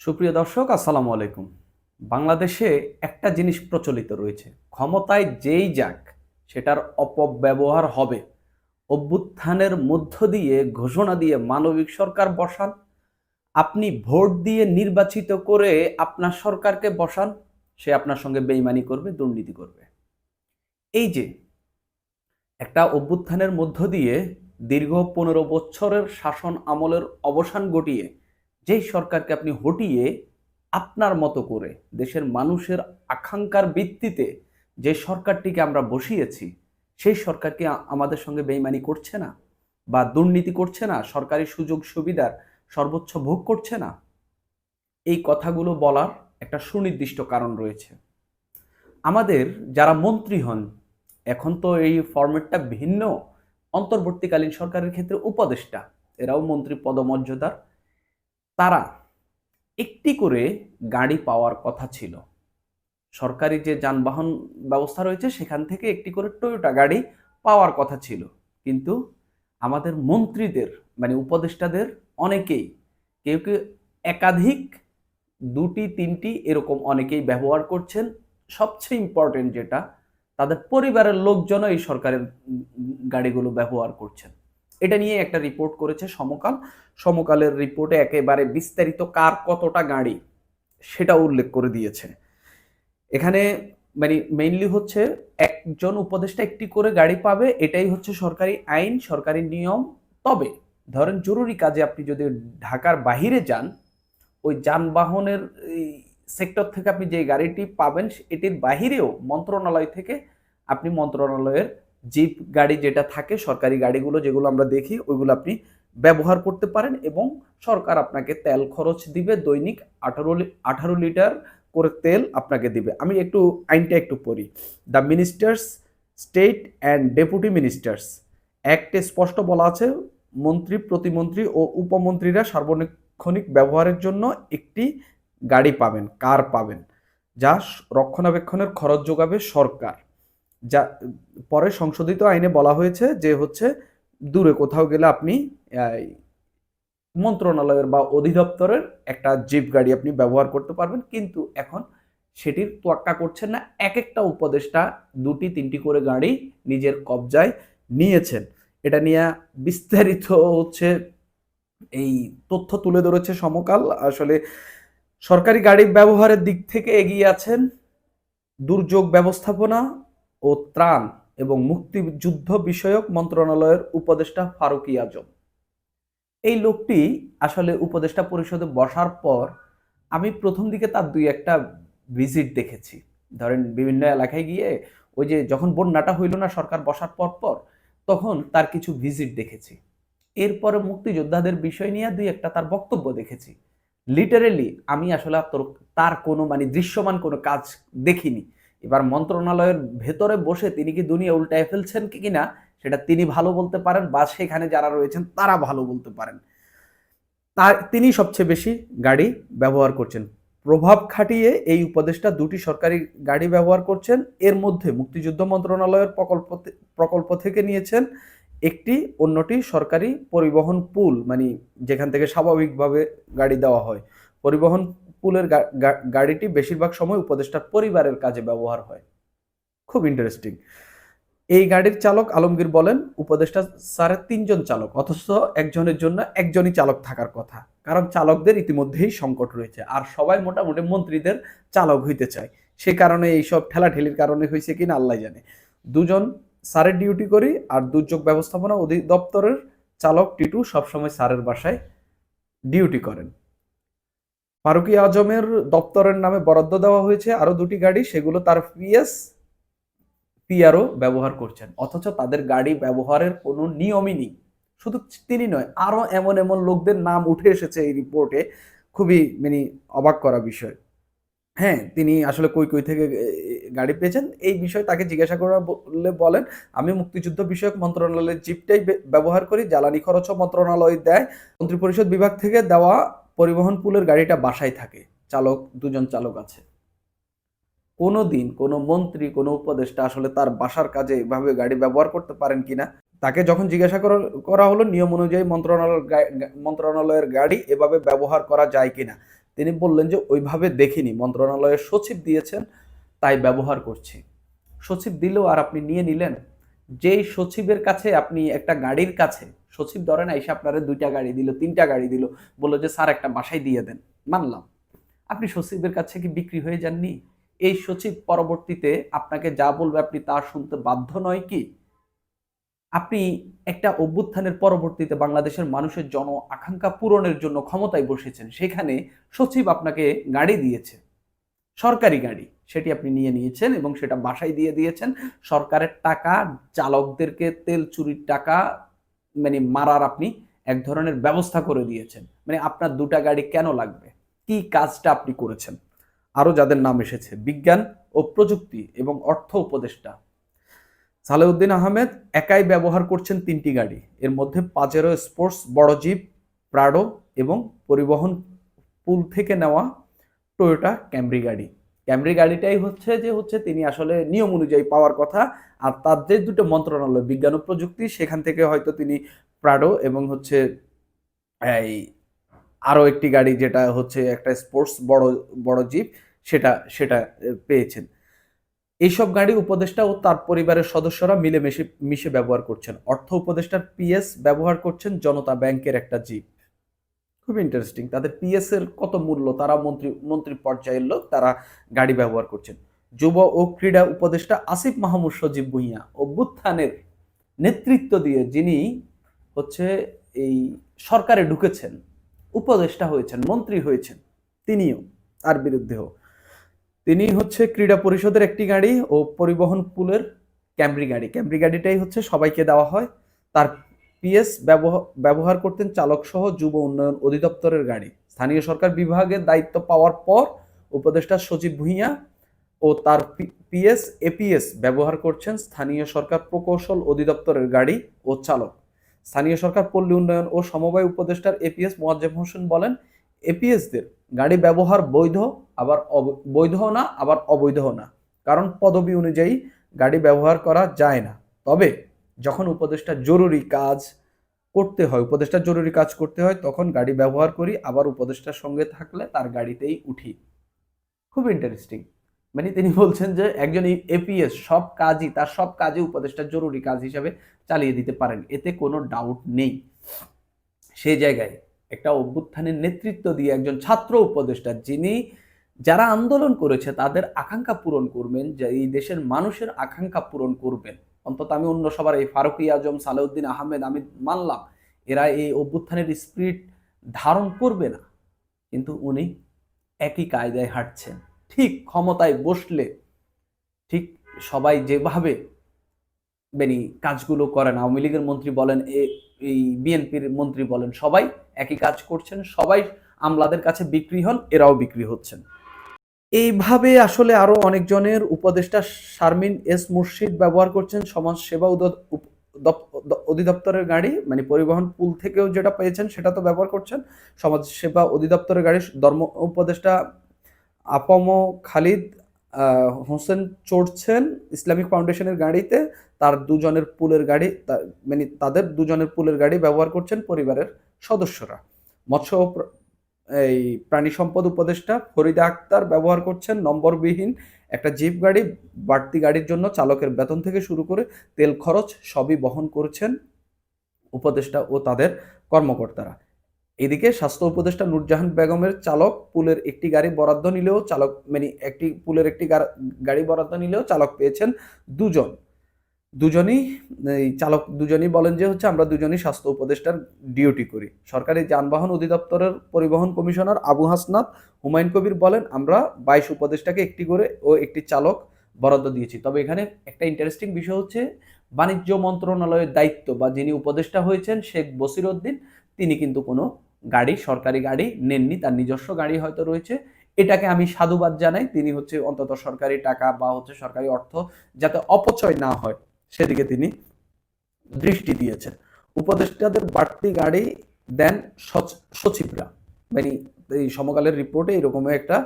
সুপ্রিয় দর্শক, আসসালামু আলাইকুম। বাংলাদেশে একটা জিনিস প্রচলিত রয়েছে। ক্ষমতায় যেই যাক, সেটার অপব্যবহার হবে। অভ্যুত্থানের মধ্য দিয়ে ঘোষণা দিয়ে মানবিক সরকার বসান। আপনি ভোট দিয়ে নির্বাচিত করে আপনার সরকারকে বসান। সে আপনার সঙ্গে বেইমানি করবে, দুর্নীতি করবে। এই যে, একটা অভ্যুত্থানের মধ্য দিয়ে দীর্ঘ পনেরো বছরের শাসন আমলের অবসান ঘটিয়ে যেই সরকারকে আপনি হটিয়ে আপনার মতো করে দেশের মানুষের আকাঙ্ক্ষার ভিত্তিতে যে সরকারটিকে আমরা বসিয়েছি, সেই সরকারকে আমাদের সঙ্গে বেইমানি করছে না বা দুর্নীতি করছে না, সরকারি সুযোগ সুবিধার সর্বোচ্চ ভোগ করছে না, এই কথাগুলো বলার একটা সুনির্দিষ্ট কারণ রয়েছে। আমাদের যারা মন্ত্রী হন, এখন তো এই ফরম্যাটটা ভিন্ন। অন্তর্বর্তীকালীন সরকারের ক্ষেত্রে উপদেষ্টা, এরাও মন্ত্রী পদমর্যাদার। তারা একটি করে গাড়ি পাওয়ার কথা ছিল। সরকারি যে যানবাহন ব্যবস্থা রয়েছে, সেখান থেকে একটি করে টয়োটা গাড়ি পাওয়ার কথা ছিল। কিন্তু আমাদের মন্ত্রীদের মানে উপদেষ্টাদের অনেকেই, কেউ কেউ একাধিক, দুটি, তিনটি এরকম অনেকেই ব্যবহার করছেন। সবচেয়ে ইম্পর্টেন্ট যেটা, তাদের পরিবারের লোকজনও এই সরকারের গাড়িগুলো ব্যবহার করছেন। এটা নিয়ে একটা রিপোর্ট করেছে সমকাল। সমকালের রিপোর্টে একেবারে বিস্তারিত কার কতটা গাড়ি সেটা উল্লেখ করে দিয়েছে। এখানে মানে মেইনলি হচ্ছে একজন উপদেষ্টা একটি করে গাড়ি পাবে, এটাই হচ্ছে সরকারি আইন, সরকারি নিয়ম। তবে ধরেন জরুরি কাজে আপনি যদি ঢাকার বাহিরে যান, ওই যানবাহনের সেক্টর থেকে আপনি যে গাড়িটি পাবেন, এটির বাহিরেও মন্ত্রণালয় থেকে আপনি মন্ত্রণালয়ের জিপ গাড়ি যেটা থাকে, সরকারি গাড়িগুলো যেগুলো আমরা দেখি, ওইগুলো আপনি ব্যবহার করতে পারেন এবং সরকার আপনাকে তেল খরচ দিবে, দৈনিক আঠারো আঠারো লিটার করে তেল আপনাকে দিবে। আমি একটু আইনটা একটু পড়ি। The ministers, state and deputy ministers অ্যাক্টে স্পষ্ট বলা আছে, মন্ত্রী, প্রতিমন্ত্রী ও উপমন্ত্রীরা সার্বক্ষণিক ব্যবহারের জন্য একটি গাড়ি পাবেন, কার পাবেন, যা রক্ষণাবেক্ষণের খরচ যোগাবে সরকার। যা, পরে সংশোধিত আইনে বলা হয়েছে যে হচ্ছে দূরে কোথাও গেলে আপনি মন্ত্রণালয়ের বা অধিদপ্তরের একটা জিপ গাড়ি আপনি ব্যবহার করতে পারবেন, কিন্তু এখন সেটির তোয়াক্কা করছেন না। এক একটা উপদেষ্টা দুটি, তিনটি করে গাড়ি নিজের কবজায় নিয়েছেন। এটা নিয়ে বিস্তারিত হচ্ছে এই তথ্য তুলে ধরেছে সমকাল। আসলে সরকারি গাড়ি ব্যবহারের দিক থেকে এগিয়ে আছেন দুর্যোগ ব্যবস্থাপনা ও ত্রাণ এবং মুক্তিযুদ্ধ বিষয়ক মন্ত্রণালয়ের উপদেষ্টা ফারুকি আজম। এই লোকটি আসলে উপদেষ্টা পরিষদে বসার পর আমি প্রথম দিকে তার দুই একটা ভিজিট দেখেছি। ধরেন বিভিন্ন এলাকায় গিয়ে ওই যে যখন বন্যাটা হইল না সরকার বসার পর পর, তখন তার কিছু ভিজিট দেখেছি। এরপরে মুক্তিযোদ্ধাদের বিষয় নিয়ে দুই একটা তার বক্তব্য দেখেছি। লিটারেলি আমি আসলে তার কোনো মানে দৃশ্যমান কোনো কাজ দেখিনি। এবার মন্ত্রণালয়ের ভেতরে বসে তিনি কি দুনিয়া উল্টায় ফেলছেন কি কিনা, সেটা তিনি ভালো বলতে পারেন বা সেখানে যারা রয়েছেন তারা ভালো বলতে পারেন। তার তিনি সবচেয়ে বেশি গাড়ি ব্যবহার করছেন। প্রভাব খাটিয়ে এই উপদেষ্টা দুটি সরকারি গাড়ি ব্যবহার করছেন। এর মধ্যে মুক্তিযুদ্ধ মন্ত্রণালয়ের প্রকল্প প্রকল্প থেকে নিয়েছেন একটি, অন্যটি সরকারি পরিবহন পুল মানে যেখান থেকে স্বাভাবিকভাবে গাড়ি দেওয়া হয়। পরিবহন পুলের গাড়িটি বেশিরভাগ সময় উপদেষ্টার পরিবারের কাজে ব্যবহার হয়। খুব ইন্টারেস্টিং এই গাড়ির চালক আলমগীর বলেন, উপদেষ্টা স্যারের তিনজন চালক, অথচ একজনের জন্য একজনই চালক থাকার কথা, কারণ চালকদের ইতিমধ্যেই সংকট রয়েছে, আর সবাই মোটামুটি মন্ত্রীদের চালক হইতে চায়। সে কারণে এইসব ঠেলাঠেলির কারণে হয়েছে কিনা আল্লাহ জানে। দুজন স্যারের ডিউটি করি, আর দুর্যোগ ব্যবস্থাপনা অধিদপ্তরের চালক টিটু সবসময় স্যারের বাসায় ডিউটি করেন। ফারুকি আজমের দপ্তরের নামে বরাদ্দ দেওয়া হয়েছে। আরও দুটি গাড়ি, সেগুলো তার পিএস, পিআরও ব্যবহার করছেন। অথচ তাদের গাড়ি ব্যবহারের কোনো নিয়মই নেই। শুধু তিনি নয়, আরও এমন এমন লোকদের নাম উঠে এসেছে এই রিপোর্টে। খুবই মানে অবাক করা বিষয়। হ্যাঁ তিনি আসলে কই কই থেকে গাড়ি পেয়েছেন? এই বিষয়ে তাকে জিজ্ঞাসা করা বললে বলেন, আমি মুক্তিযুদ্ধ বিষয়ক মন্ত্রণালয়ের জিপটাই ব্যবহার করি, জ্বালানি খরচও মন্ত্রণালয় দেয়। মন্ত্রিপরিষদ বিভাগ থেকে দেওয়া পরিবহন পুলের গাড়িটা বাসায় থাকে। চালক, দুজন চালক আছে। কোনো দিন কোনো মন্ত্রী, কোনো উপদেষ্টা আসলে তার বাসার কাজে এভাবে গাড়ি ব্যবহার করতে পারেন কিনা, তাকে যখন জিজ্ঞাসা করা হলো, নিয়ম অনুযায়ী গা- মন্ত্রণালয়ের গাড়ি এভাবে ব্যবহার করা যায় কিনা, তিনি বললেন যে ওইভাবে দেখিনি। মন্ত্রণালয়ের সচিব দিয়েছেন, তাই ব্যবহার করছি। সচিব দিলেও আর আপনি নিয়ে নিলেন? যেই সচিবের কাছে আপনি একটা গাড়ির কাছে সচিব ধরেন এসে আপনারা দুইটা গাড়ি দিল, তিনটা গাড়ি দিল, বলল যে, স্যার, একটা বাসায় দিয়ে দেন। মানলাম। আপনি সচিবের কাছে কি বিক্রি হয়ে যাননি? এই সচিব পরবর্তীতে আপনাকে যা বলবে আপনি তা শুনতে বাধ্য নয় কি? আপনি একটা অভ্যুত্থানের পরবর্তীতে বাংলাদেশের মানুষের জন আকাঙ্ক্ষা পূরণের জন্য ক্ষমতায় বসেছেন, সেখানে সচিব আপনাকে গাড়ি দিয়েছে। সরকারি গাড়ি, সেটি আপনি নিয়ে নিয়েছেন এবং সেটা বাসায় দিয়ে দিয়েছেন। সরকারের টাকা, চালকদেরকে তেল, চুরির টাকা মানে মারার আপনি এক ধরনের ব্যবস্থা করে দিয়েছেন। মানে আপনার দুটা গাড়ি কেন লাগবে? কি কাজটা আপনি করেছেন? আরও যাদের নাম এসেছে, বিজ্ঞান ও প্রযুক্তি এবং অর্থ উপদেষ্টা। সালেউদ্দিন আহমেদ একাই ব্যবহার করছেন তিনটি গাড়ি। এর মধ্যে পাজেরো স্পোর্টস, বড় জিপ, প্রাডো এবং পরিবহন পুল থেকে নেওয়া টয়োটা ক্যামরি গাড়ি। ক্যামরি গাড়িটাই হচ্ছে যে হচ্ছে তিনি আসলে নিয়ম অনুযায়ী পাওয়ার কথা। আর তার যে দুটো মন্ত্রণালয়, বিজ্ঞান ও প্রযুক্তি, সেখান থেকে হয়তো তিনি প্রাডো এবং হচ্ছে এই আরও একটি গাড়ি যেটা হচ্ছে একটা স্পোর্টস বড় বড় জিপ সেটা সেটা পেয়েছেন। এইসব গাড়ি উপদেষ্টা ও তার পরিবারের সদস্যরা মিলেমিশে, মিশে ব্যবহার করছেন। অর্থ উপদেষ্টার পিএস ব্যবহার করছেন জনতা ব্যাংকের একটা জিপ খুব ইন্টারেস্টিং তাদের পিএস এর কত মূল্য? তারা মন্ত্রী মন্ত্রী পর্যায়ের লোক, তারা গাড়ি ব্যবহার করছেন। যুব ও ক্রীড়া উপদেষ্টা আসিফ মাহমুদ সজীব ভুঁইয়া অভ্যুত্থানের নেতৃত্ব দিয়ে যিনি হচ্ছে এই সরকারে ঢুকেছেন, উপদেষ্টা হয়েছেন, মন্ত্রী হয়েছেন, তিনিও তার বিরুদ্ধেও। তিনি হচ্ছে ক্রীড়া পরিষদের একটি গাড়ি ও পরিবহন পুলের ক্যামরি গাড়ি। ক্যামরি গাড়িটাই হচ্ছে সবাইকে দেওয়া হয়। তার পিএস ব্যবহার করতেন চালক সহ যুব উন্নয়ন অধিদপ্তরের গাড়ি। স্থানীয় সরকার বিভাগের দায়িত্ব পাওয়ার পর উপদেষ্টা সচিব ভূঁইয়া ও তার পিএস এপিএস ব্যবহার করছেন স্থানীয় সরকার প্রকৌশল অধিদপ্তরের গাড়ি ও চালক। স্থানীয় সরকার পল্লী উন্নয়ন ও সমবায় উপদেষ্টার এপিএস মোয়াজ্জেম হোসেন বলেন এপিএসদের গাড়ি ব্যবহার বৈধ, আবার বৈধ না, আবার অবৈধ না। কারণ পদবি অনুযায়ী গাড়ি ব্যবহার করা যায় না। তবে যখন উপদেষ্টা জরুরি কাজ করতে হয়, উপদেষ্টা জরুরি কাজ করতে হয়, তখন গাড়ি ব্যবহার করি, আবার উপদেষ্টার সঙ্গে থাকলে তার গাড়িতেই উঠি। খুব ইন্টারেস্টিং মানে তিনি বলছেন যে একজন এপিএস সব কাজই, তার সব কাজে উপদেষ্টা জরুরি কাজ হিসাবে চালিয়ে দিতে পারেন। এতে কোনো ডাউট নেই। সেই জায়গায় একটা অভ্যুত্থানের নেতৃত্ব দিয়ে একজন ছাত্র উপদেষ্টা, যিনি যারা আন্দোলন করেছে, তাদের আকাঙ্ক্ষা পূরণ করবেন, যে এই দেশের মানুষের আকাঙ্ক্ষা পূরণ করবেন। অন্তত আমি অন্য সবার, এই ফারুকি আজম, সালেউদ্দিন আহমেদ আমি মানলাম, এরা এই অভ্যুত্থানের স্পিরিট ধারণ করবে না। কিন্তু উনি একই কায়দায় হাঁটছেন। ঠিক ক্ষমতায় বসলে, ঠিক সবাই যেভাবে মানে কাজগুলো করেন, আওয়ামী লীগের মন্ত্রী বলেন এই বিএনপির মন্ত্রী বলেন, সবাই একই কাজ করছেন, সবাই আমলাদের কাছে বিক্রি হন, এরাও বিক্রি হচ্ছেন। এইভাবে আসলে আরও অনেকজনের উপদেষ্টা শারমিন এস মুর্শিদ ব্যবহার করছেন সমাজ সেবা অধিদপ্তরের গাড়ি মানে পরিবহন পুল থেকেও যেটা পেয়েছেন সেটা তো ব্যবহার করছেন। সমাজ সেবা অধিদপ্তরের গাড়ি ধর্ম উপদেষ্টা আপম খালিদ হোসেন চড়ছেন ইসলামিক ফাউন্ডেশনের গাড়িতে। তার দুজনের পুলের গাড়ি মানে তাদের দুজনের পুলের গাড়ি ব্যবহার করছেন পরিবারের সদস্যরা। মৎস্য এই প্রাণী সম্পদ উপদেষ্টা ফরিদা আক্তার ব্যবহার করছেন, নম্বরবিহীন একটা জিপ গাড়ি, বাড়তি গাড়ির জন্য চালকের বেতন থেকে শুরু করে তেল খরচ সবই বহন করছেন উপদেষ্টা ও তাদের কর্মকর্তারা। এদিকে স্বাস্থ্য উপদেষ্টা নুরজাহান বেগমের চালক পুলের একটি গাড়ি বরাদ্দ নিলেও চালক মানে একটি পুলের একটি গাড়ি বরাদ্দ নিলেও চালক পেয়েছেন দুজন। দুজনই, এই চালক দুজনই বলেন যে হচ্ছে আমরা দুজনই স্বাস্থ্য উপদেষ্টার ডিউটি করি। সরকারি যানবাহন অধিদপ্তরের পরিবহন কমিশনার আবু হাসনাত, হুমায়ুন কবির বলেন, আমরা বাইশ উপদেষ্টাকে একটি করে ও একটি চালক বরাদ্দ দিয়েছি। তবে এখানে একটা ইন্টারেস্টিং বিষয় হচ্ছে, বাণিজ্য মন্ত্রণালয়ের দায়িত্ব বা যিনি উপদেষ্টা হয়েছেন শেখ বসির উদ্দিন, তিনি কিন্তু কোনো গাড়ি, সরকারি গাড়ি নেননি, তার নিজস্ব গাড়ি হয়তো রয়েছে। এটাকে আমি সাধুবাদ জানাই, তিনি হচ্ছে অন্তত সরকারি টাকা বা হচ্ছে সরকারি অর্থ যাতে অপচয় না হয়। সেদিকে তিনি দৃষ্টি দিয়েছেন। উপদেষ্টাদের বাড়তি গাড়ি দেন সচিবরা। মানে এই সমকালের রিপোর্টে এরকম একটা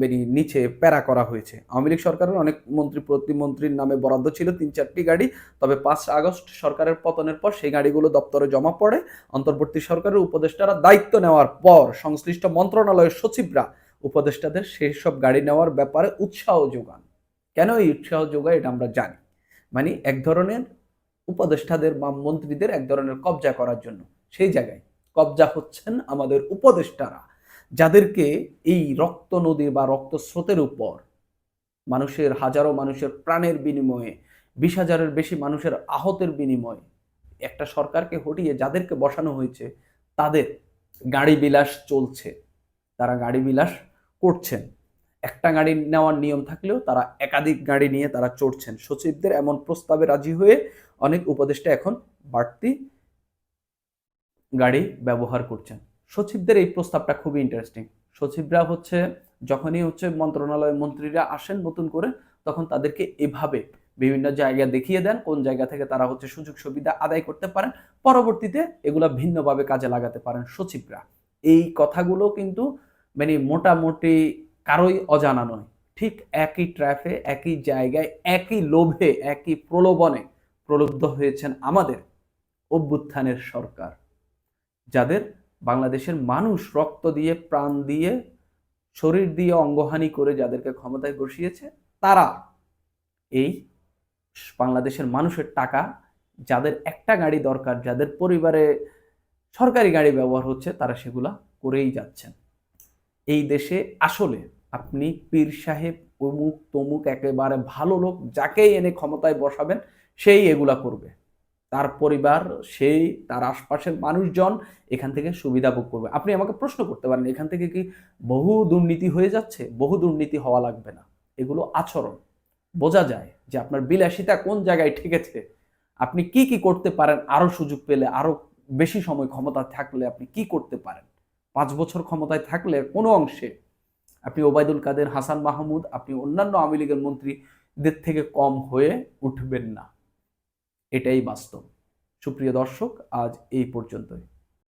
মানে নিচে প্যারা করা হয়েছে। আওয়ামী লীগ সরকারের অনেক মন্ত্রী, প্রতিমন্ত্রীর নামে বরাদ্দ ছিল তিন চারটি গাড়ি। তবে পাঁচ আগস্ট সরকারের পতনের পর সেই গাড়িগুলো দপ্তরে জমা পড়ে। অন্তর্বর্তী সরকারের উপদেষ্টারা দায়িত্ব নেওয়ার পর সংশ্লিষ্ট মন্ত্রণালয়ের সচিবরা উপদেষ্টাদের সেই সব গাড়ি নেওয়ার ব্যাপারে উৎসাহ যোগান। কেন এই উৎসাহ যোগায় এটা আমরা জানি। মানে এক ধরনের উপদেষ্টাদের বা মন্ত্রীদের এক ধরনের কবজা করার জন্য। সেই জায়গায় কবজা হচ্ছেন আমাদের উপদেষ্টারা, যাদেরকে এই রক্ত নদী বা রক্ত স্রোতের উপর মানুষের, হাজারো মানুষের প্রাণের বিনিময়ে, বিশ হাজারের বেশি মানুষের আহতের বিনিময়ে একটা সরকারকে হটিয়ে যাদেরকে বসানো হয়েছে, তাদের গাড়ি বিলাস চলছে, তারা গাড়ি বিলাস করছেন। একটা গাড়ি নেওয়ার নিয়ম থাকলেও তারা একাধিক গাড়ি নিয়ে তারা চড়ছেন। সচিবদের এমন প্রস্তাবে রাজি হয়ে অনেক উপদেষ্টা এখন বাড়তি গাড়ি ব্যবহার করছেন। সচিবদের এই প্রস্তাবটা খুবই ইন্টারেস্টিং সচিবরা হচ্ছে, যখনই হচ্ছে মন্ত্রণালয়ের মন্ত্রীরা আসেন নতুন করে, তখন তাদেরকে এভাবে বিভিন্ন জায়গা দেখিয়ে দেন, কোন জায়গা থেকে তারা হচ্ছে সুযোগ সুবিধা আদায় করতে পারেন, পরবর্তীতে এগুলা ভিন্নভাবে কাজে লাগাতে পারেন সচিবরা। এই কথাগুলো কিন্তু মানে মোটামুটি কারোই অজানা নয়। ঠিক একই ট্র্যাফে, একই জায়গায়, একই লোভে, একই প্রলোভনে প্রলুব্ধ হয়েছেন আমাদের অভ্যুত্থানের সরকার, যাদের বাংলাদেশের মানুষ রক্ত দিয়ে, প্রাণ দিয়ে, শরীর দিয়ে অঙ্গহানি করে যাদেরকে ক্ষমতায় বসিয়েছে, তারা এই বাংলাদেশের মানুষের টাকা, যাদের একটা গাড়ি দরকার, যাদের পরিবারে সরকারি গাড়ি ব্যবহার হচ্ছে, তারা সেগুলা করেই যাচ্ছেন। এই দেশে আসলে আপনি পীর সাহেব, অমুক তমুক, একেবারে ভালো লোক, যাকেই এনে ক্ষমতায় বসাবেন, সেই এগুলা করবে। তার পরিবার, সেই, তার আশপাশের মানুষজন এখান থেকে সুবিধা ভোগ করবে। আপনি আমাকে প্রশ্ন করতে পারেন, এখান থেকে কি বহু দুর্নীতি হয়ে যাচ্ছে? বহু দুর্নীতি হওয়া লাগবে না। এগুলো আচরণ। বোঝা যায় যে আপনার বিলাসিতা কোন জায়গায় ঠেকেছে। আপনি কি কি করতে পারেন আরও সুযোগ পেলে, আরও বেশি সময় ক্ষমতা থাকলে আপনি কি করতে পারেন? পাঁচ বছর ক্ষমতায় থাকলে কোনো অংশে আপনি ওবায়দুল কাদের, হাসান মাহমুদ, আপনি অন্যান্য আওয়ামী লীগের মন্ত্রীদের থেকে কম হয়ে উঠবেন না। এটাই বাস্তব। সুপ্রিয় দর্শক, আজ এই পর্যন্তই।